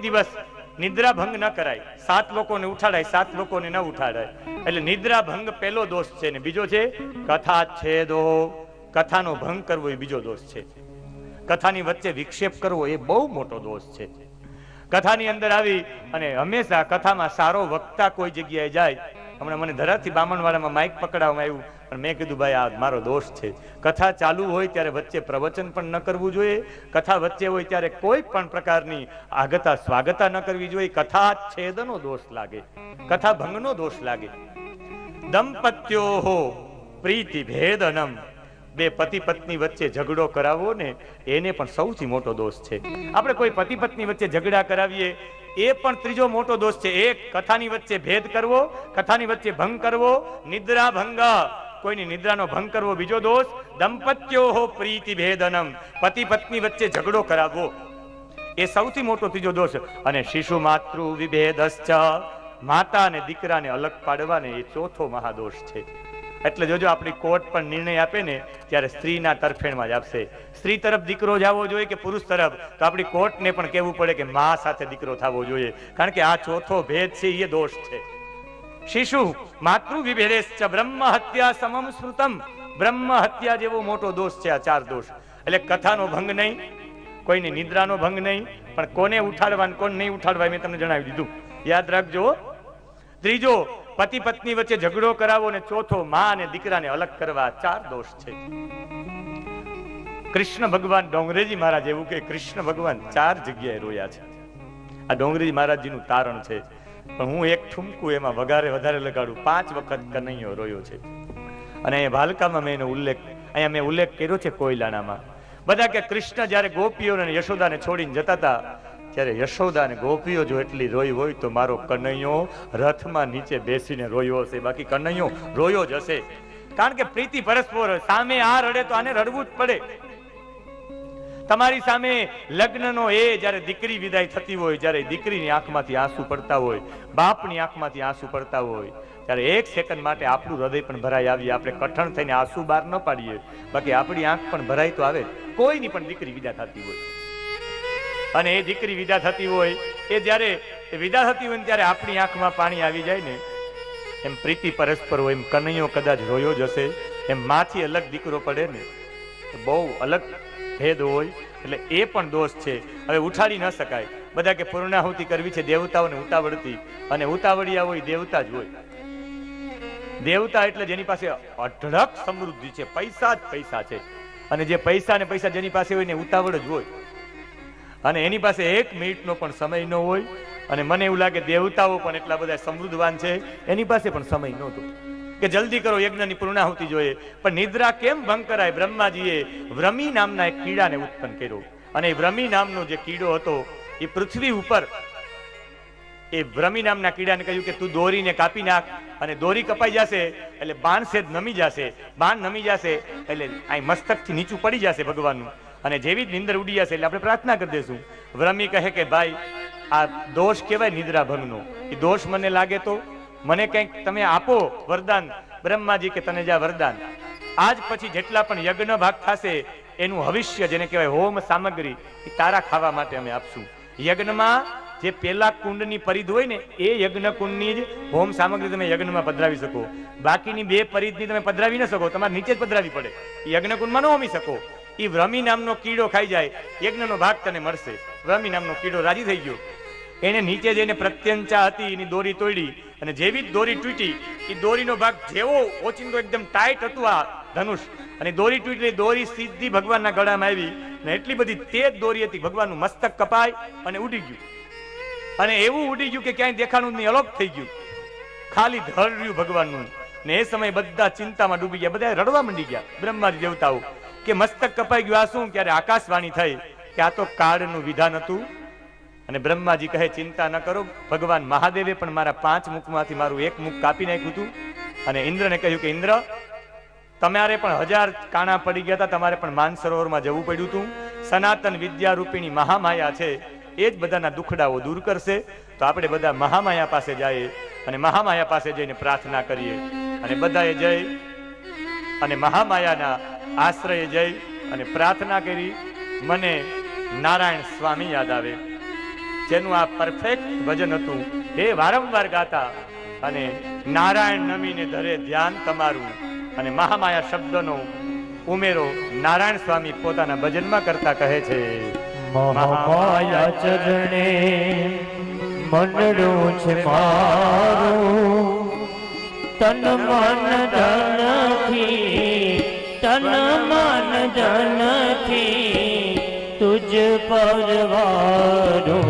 દિવસ નિદ્રા ભંગ ન કરાય. સાત લોકોને ઉઠાડાય, સાત લોકોને ન ઉઠાડાય. એટલે નિદ્રા ભંગ પહેલો દોષ છે ને બીજો છે? કથા છેદો. કથાનો ભંગ કરવો એ બીજો દોષ છે. કથાની વચ્ચે વિક્ષેપ કરવો એ બહુ મોટો દોષ છે. કથાની અંદર આવી અને હંમેશા કથામાં સારો વક્તા કોઈ જગ્યાએ જાય હમણાં મને ધરાથી બામણવાળામાં માઇક પકડાવવામાં આવ્યું, પણ મેં કીધું, ભાઈ, આ મારો દોષ છે. કથા ચાલુ હોય ત્યારે વચ્ચે પ્રવચન પણ ન કરવું જોઈએ. કથા વચ્ચે હોય ત્યારે કોઈ પણ પ્રકારની આગતા, સ્વાગતા ન કરવી જોઈએ. કથા છેદનો દોષ લાગે. કથા ભંગનો દોષ લાગે. દંપત્યો પ્રીતિ ભેદનમ બે પતિ પત્ની વચ્ચે ઝઘડો કરાવવો ને એને પણ સૌથી મોટો દોષ છે. આપણે કોઈ પતિ પત્ની વચ્ચે ઝઘડા કરાવીએ, એ પણ ત્રીજો મોટો દોષ છે. એક, કથાની વચ્ચે ભેદ કરવો, કથાની વચ્ચે ભંગ કરવો, નિદ્રા ભંગ. કોઈની નિદ્રાનો ભંગ કરવો બીજો દોષ, દંપત્યો પ્રીતિ ભેદનમ. પતિ પત્ની વચ્ચે ઝઘડો કરાવવો, એ સૌથી મોટો ત્રીજો દોષ. અને શિશુ માતૃ વિભેદશ્ચ. માતા અને દીકરાને અલગ પાડવાને એ ચોથો મહાદોષ છે. એટલે જોજો, આપણી કોર્ટ પણ નિર્ણય આપે ને, ત્યારે સ્ત્રીના તરફેણમાં જ આપશે. સ્ત્રી તરફ દીકરો જવો જોઈએ કે પુરુષ તરફ? તો આપણી કોર્ટને પણ કહેવું પડે કે મા સાથે દીકરો થવો જોઈએ. કારણ કે આ ચોથો ભેદ છે એ દોષ છે. શિશુ માતૃ વિભેદેશ બ્રહ્મ હત્યા સમમ શ્રુતમ બ્રહ્મ હત્યા જેવો મોટો દોષ છે, આ ચાર દોષ. એટલે કથાનો ભંગ નહીં, કોઈની નિદ્રાનો ભંગ નહીં, પણ કોને ઉઠાડવા કોને નહીં ઉઠાડવા મેં તમને જણાવી દીધું. યાદ રાખજો ત્રીજો પતિ પત્ની વચ્ચે ઝઘડો કરાવો ને ચોથો માં અને દીકરાને અલગ કરવા ચાર દોષ છે. કૃષ્ણ ભગવાન ડોંગરેજી મહારાજ એવું કે કૃષ્ણ ભગવાન ચાર જગ્યાએ રોયા છે. આ ડોંગરેજી મહારાજજીનું તારણ છે. પણ હું એક ઠુમકું એમાં વગારે વધારે લગાડું. પાંચ વખત કનૈયો રોયો છે. અને અહીંયા ભાલકામાં મેં એનો ઉલ્લેખ, અહીંયા મેં ઉલ્લેખ કર્યો છે કોયલાણામાં. બધા કે કૃષ્ણ જ્યારે ગોપીઓને યશોદાને છોડીને જતા હતા ત્યારે યશોદા અને ગોપીઓ જો એટલી રોઈ હોય તો મારો કનૈયો રથમાં નીચે બેસીને રોયો હશે. બાકી કનૈયો રોયો જ હશે. કારણ કે પ્રીતિ પરસ્પર સામે આ રડે તો આને રડવું જ પડે. તમારી સામે લગ્નનો એ જ્યારે દીકરી વિદાય થતી હોય, જ્યારે દીકરીની આંખમાંથી આંસુ પડતા હોય, બાપની આંખમાંથી આંસુ પડતા હોય, ત્યારે એક સેકન્ડ માટે આપણું હૃદય પણ ભરાઈ આવીએ. આપણે કઠણ થઈને આંસુ બહાર ન પાડીએ. બાકી આપણી આંખ પણ ભરાઈ તો આવે. કોઈની પણ દીકરી વિદા થતી હોય. અને એ દીકરી વિદા થતી હોય, એ જ્યારે વિદા થતી હોય ત્યારે આપણી આંખમાં પાણી આવી જાય ને, એમ પ્રીતિ પરસ્પર હોય, એમ કનૈયો કદાચ રોયો જ હશે, એમ માથી અલગ દીકરો પડે ને બહુ અલગ ભેદ હોય, એટલે એ પણ દોષ છે. હવે ઉઠાડી ન શકાય. બધા કે પૂર્ણાહુતિ કરવી છે, દેવતાઓને ઉતાવળતી અને ઉતાવળિયા હોય, દેવતા જ હોય. દેવતા એટલે જેની પાસે અઢળક સમૃદ્ધિ છે, પૈસા જ પૈસા છે. અને જે પૈસા ને પૈસા જેની પાસે હોય ને, ઉતાવળ જ હોય. અને એની પાસે એક મિનિટનો પણ સમય ન હોય. અને મને એવું લાગે દેવતાઓ પણ એટલા બધા સમૃદ્ધવાન છે. એની પાસે પણ સમય નહોતો. કે જલ્દી કરો, યજ્ઞની પૂર્ણાહુતિ જોઈએ. પણ નિદ્રા કેમ ભંગ કરાય? બ્રહ્માજીએ વ્રમી નામના એક કીડાને ઉત્પન્ન કર્યો. અને એ વ્રમી નામનો જે કીડો હતો, એ પૃથ્વી ઉપર એ ભ્રમી નામના કીડાને કહ્યું કે તું દોરીને કાપી નાખ અને દોરી કપાઈ જશે એટલે બાણ સેજ નમી જશે. બાણ નમી જશે એટલે અહીં મસ્તકથી નીચું પડી જશે ભગવાનનું. અને જેવી જ નિંદર ઉડી જશે એટલે આપણે પ્રાર્થના કરી દઈશું વ્રમી કહે કે, ભાઈ, આ દોષ કહેવાય નિદ્રા ભંગનો એ દોષ મને લાગે તો મને કંઈક તમે આપો વરદાન. બ્રહ્માજી કે, તને જા વરદાન. આજ પછી જેટલા પણ યજ્ઞ ભાગ થશે, એનું ભવિષ્ય જેને કહેવાય હોમ સામગ્રી, એ તારા ખાવા માટે અમે આપશું. યજ્ઞમાં જે પેલા કુંડની પરિધ હોય ને, એ યજ્ઞ કુંડની જ હોમ સામગ્રી તમે યજ્ઞમાં પધરાવી શકો. બાકીની બે પરિધની તમે પધરાવી ન શકો, તમારે નીચે જ પધરાવી પડે. યજ્ઞ કુંડમાં ન હોમી શકો. એ વ્રમી નામનો કીડો ખાઈ જાય. યજ્ઞનો ભાગ તને મળશે. વ્રમી નામનો કીડો રાજી થઈ ગયો. એને નીચે જઈને પ્રત્યંચા હતી, એની દોરી તોડી. અને જેવી જ દોરી તૂટી એ દોરીનો ભાગ જેવો ઓચિંતો એકદમ ટાઈટ હતું આ ધનુષ. અને દોરી તૂટી દોરી સીધી ભગવાનના ગળામાં આવી. ને એટલી બધી તેજ દોરી હતી, ભગવાનનું મસ્તક કપાય અને ઉડી ગયું. અને એવું ઉડી ગયું કે ક્યાંય દેખાણું નહીં, અલોપ થઈ ગયું. ખાલી ધર્યું ભગવાનનું. ને એ સમયે બધા ચિંતામાં ડૂબી ગયા. બધા રડવા માંડી ગયા. બ્રહ્માજી દેવતાઓ. કે મસ્તક કપાઈ ગયું. આ શું? ક્યારે આકાશવાણી થઈ? કે આ તો કાળનું વિધાન હતું. અને બ્રહ્માજી કહે, ચિંતા ન કરો. ભગવાન મહાદેવે પણ મારા પાંચ મુખમાંથી મારું એક મુખ કાપી નાખ્યું હતું. અને ઇન્દ્રને કહ્યું કે, ઇન્દ્ર, તમારે પણ હજાર કાણા પડી ગયા હતા. તમારે પણ માનસરોવરમાં જવું પડ્યું હતું. સનાતન વિદ્યારૂપીની મહામાયા છે. એ જ બધાના દુખડાઓ દૂર કરશે. તો આપણે બધા મહામાયા પાસે જઈએ અને મહામાયા પાસે જઈને પ્રાર્થના કરીએ. અને બધાએ જઈ અને મહામાયાના આશ્રયે જઈ અને પ્રાર્થના કરી, મને નારાયણ સ્વામી યાદ આવે. જેનું આ પરફેક્ટ ભજન હતું, એ વારંવાર ગાતા અને નારાયણ નમીને ધરે ધ્યાન તમારું અને મહામાયા શબ્દનો ઉમેરો નારાયણ સ્વામી પોતાના ભજનમાં કરતા કહે છે. મારું, તન મન ધનથી તન મન જનથી તુજ પરવારું.